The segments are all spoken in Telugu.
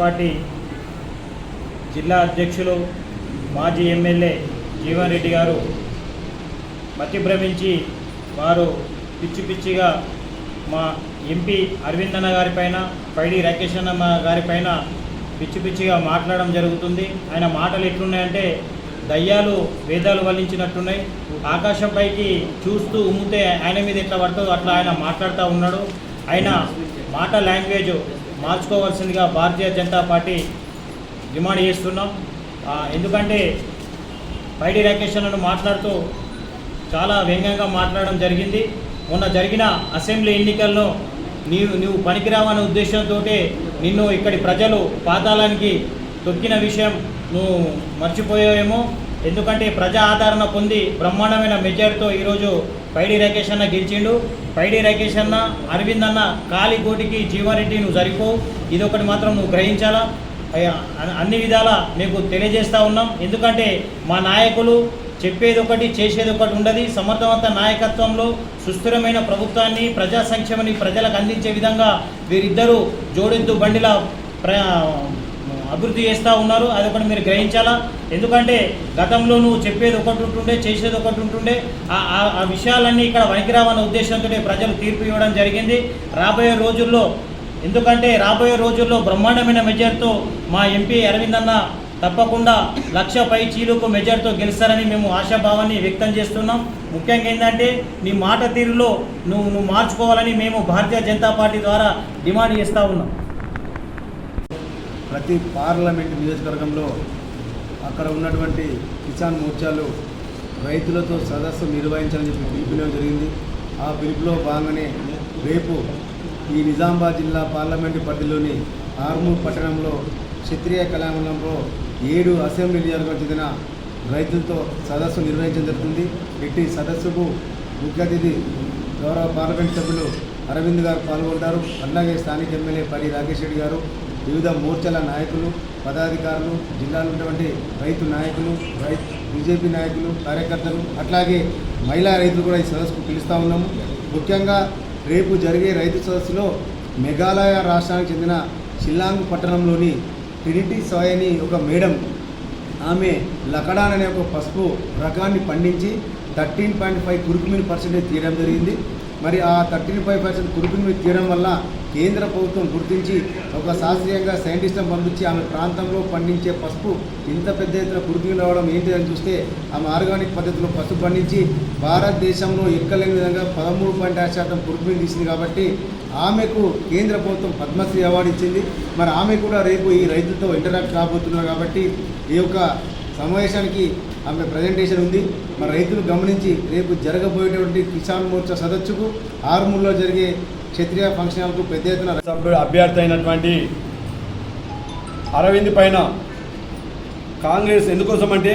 పార్టీ జిల్లా అధ్యక్షులు మాజీ ఎమ్మెల్యే జీవన్ రెడ్డి గారు మతి భ్రమించి వారు పిచ్చి పిచ్చిగా మా ఎంపీ అరవింద్ అన్న గారిపైన పైడి రాకేష్ అన్న గారిపైన పిచ్చి పిచ్చిగా మాట్లాడడం జరుగుతుంది. ఆయన మాటలు ఎట్లున్నాయంటే దయ్యాలు వేదాలు వల్లించినట్టున్నాయి. ఆకాశంపైకి చూస్తూ ఉమ్మితే ఆయన మీద ఎట్లా పడుతుందో అట్లా ఆయన మాట్లాడుతూ ఉన్నాడు. ఆయన మాట లాంగ్వేజ్ మార్చుకోవాల్సిందిగా భారతీయ జనతా పార్టీ డిమాండ్ చేస్తున్నాం. ఎందుకంటే పైడి రాకేష్ మాట్లాడుతూ చాలా వ్యంగ్యంగా మాట్లాడడం జరిగింది. మొన్న జరిగిన అసెంబ్లీ ఎన్నికల్లో నీవు నువ్వు పనికిరావనే ఉద్దేశంతో నిన్ను ఇక్కడి ప్రజలు పాతాళానికి తొక్కిన విషయం నువ్వు మర్చిపోయావేమో. ఎందుకంటే ప్రజా ఆదరణ పొంది బ్రహ్మాండమైన మెజార్టీతో ఈరోజు పైడి రాకేష్ అన్న గెలిచిండు. పైడి రాకేష్ అన్న అరవింద్ అన్న కాలి కోటికి జీవారెడ్డి నువ్వు సరిపో. ఇదొకటి మాత్రం నువ్వు గ్రహించాలా? అన్ని విధాల మీకు తెలియజేస్తూ ఉన్నాం. ఎందుకంటే మా నాయకులు చెప్పేది ఒకటి చేసేది ఒకటి ఉండదు. సమర్థవంత నాయకత్వంలో సుస్థిరమైన ప్రభుత్వాన్ని ప్రజా సంక్షేమాన్ని ప్రజలకు అందించే విధంగా వీరిద్దరూ జోడెద్దు బండిల ప్ర అభివృద్ధి చేస్తూ ఉన్నారు. అది ఒకటి మీరు గ్రహించాలా? ఎందుకంటే గతంలో నువ్వు చెప్పేది ఒకటి ఉంటుండే చేసేది ఒకటి ఉంటుండే. ఆ ఆ- విషయాలన్నీ ఇక్కడ వనికిరావన్న ఉద్దేశంతో ప్రజలు తీర్పు ఇవ్వడం జరిగింది. రాబోయే రోజుల్లో ఎందుకంటే రాబోయే రోజుల్లో బ్రహ్మాండమైన మెజార్తో మా ఎంపీ అరవింద్ అన్న తప్పకుండా లక్ష పై చీలుకు మెజార్తో గెలుస్తారని మేము ఆశాభావాన్ని వ్యక్తం చేస్తున్నాం. ముఖ్యంగా ఏంటంటే నీ మాట తీరులో నువ్వు నువ్వు మార్చుకోవాలని మేము భారతీయ జనతా పార్టీ ద్వారా డిమాండ్ చేస్తూ ఉన్నాం. ప్రతి పార్లమెంట్ నియోజకవర్గంలో అక్కడ ఉన్నటువంటి కిసాన్ మోర్చాలు రైతులతో సదస్సు నిర్వహించాలని చెప్పి పిలుపునివ్వడం జరిగింది. ఆ పిలుపులో భాగంగానే రేపు ఈ నిజామాబాద్ జిల్లా పార్లమెంటు పరిధిలోని ఆర్మూర్ పట్టణంలో క్షత్రియ కళామండలంలో ఏడు అసెంబ్లీ నియోజకవర్గం చెందిన రైతులతో సదస్సు నిర్వహించడం జరుగుతుంది. ఇట్టి సదస్సుకు ముఖ్య అతిథి గౌరవ పార్లమెంట్ సభ్యులు అరవింద్ గారు పాల్గొంటారు. అలాగే స్థానిక ఎమ్మెల్యే పరి రాకేష్ రెడ్డి గారు వివిధ మోర్చాల నాయకులు పదాధికారులు జిల్లాలో ఉన్నటువంటి రైతు నాయకులు రైతు బీజేపీ నాయకులు కార్యకర్తలు అట్లాగే మహిళా రైతులు కూడా ఈ సదస్సుకు పిలుస్తూ ఉన్నాము. ముఖ్యంగా రేపు జరిగే రైతు సదస్సులో మేఘాలయ రాష్ట్రానికి చెందిన షిల్లాంగ్ పట్టణంలోని ట్రినిటీ సాయ్ అని ఒక మేడం ఆమె లకడాన్ అనే ఒక పసుపు రకాన్ని పండించి thirteen point five curcumin percentage తీయడం జరిగింది. మరి ఆ థర్టీన్ ఫైవ్ పర్సెంట్ కురుకుమిన్ తీయడం వల్ల కేంద్ర ప్రభుత్వం గుర్తించి ఒక శాస్త్రీయంగా సైంటిస్ట్ను పంపించి ఆమె ప్రాంతంలో పండించే పసుపు ఇంత పెద్ద ఎత్తున కురుకుమిన్ రావడం ఏంటి అని చూస్తే ఆమె ఆర్గానిక్ పద్ధతిలో పసుపు పండించి భారతదేశంలో ఎక్కలేని విధంగా పదమూడు పాయింట్ ఆరు శాతం కురుకుమిన్ తీసింది కాబట్టి ఆమెకు కేంద్ర ప్రభుత్వం పద్మశ్రీ అవార్డు ఇచ్చింది. మరి ఆమె కూడా రేపు ఈ రైతులతో ఇంటరాక్ట్ కాబోతున్నారు కాబట్టి ఈ యొక్క సమావేశానికి ఆమె ప్రజెంటేషన్ ఉంది. మరి రైతులు గమనించి రేపు జరగబోయేటువంటి కిసాన్ మోర్చా సదస్సుకు ఆరుమూరులో జరిగే క్షత్రియ ఫంక్షన్ హాల్కు పెద్ద ఎత్తున సభ్యుడు అభ్యర్థి అయినటువంటి అరవింద్ పైన కాంగ్రెస్ ఎందుకోసం అంటే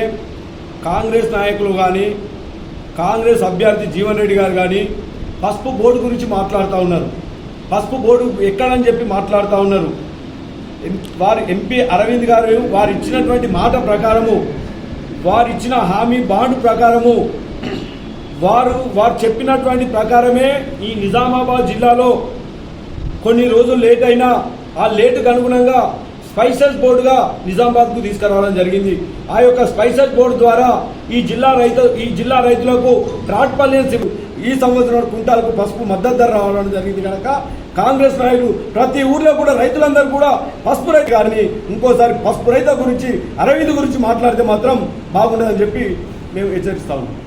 కాంగ్రెస్ నాయకులు కానీ కాంగ్రెస్ అభ్యర్థి జీవన్ రెడ్డి గారు కానీ పసుపు బోర్డు గురించి మాట్లాడుతూ ఉన్నారు. పసుపు బోర్డు ఎక్కడని చెప్పి మాట్లాడుతూ ఉన్నారు. ఎం- వారు ఎంపీ అరవింద్ గారు వారు ఇచ్చినటువంటి మాట ప్రకారము వారు ఇచ్చిన హామీ బాండ్ ప్రకారము వారు వారు చెప్పినటువంటి ప్రకారమే ఈ నిజామాబాద్ జిల్లాలో కొన్ని రోజులు లేట్ అయినా ఆ లేటుకు అనుగుణంగా స్పైసెస్ బోర్డుగా నిజామాబాద్కు తీసుకురావడం జరిగింది. ఆ యొక్క స్పైసెస్ బోర్డు ద్వారా ఈ జిల్లా రైతు ఈ జిల్లా రైతులకు త్రాట్పల్లి ఈ సంవత్సరం కుంటాలకు పసుపు మద్దతు ధర రావడం జరిగింది కనుక కాంగ్రెస్ నాయకులు ప్రతి ఊర్లో కూడా రైతులందరూ కూడా పసుపు రైతు గారిని ఇంకోసారి పసుపు రైతు గురించి అరవింద్ గురించి మాట్లాడితే మాత్రం బాగుండదని చెప్పి మేము హెచ్చరిస్తా ఉన్నాం.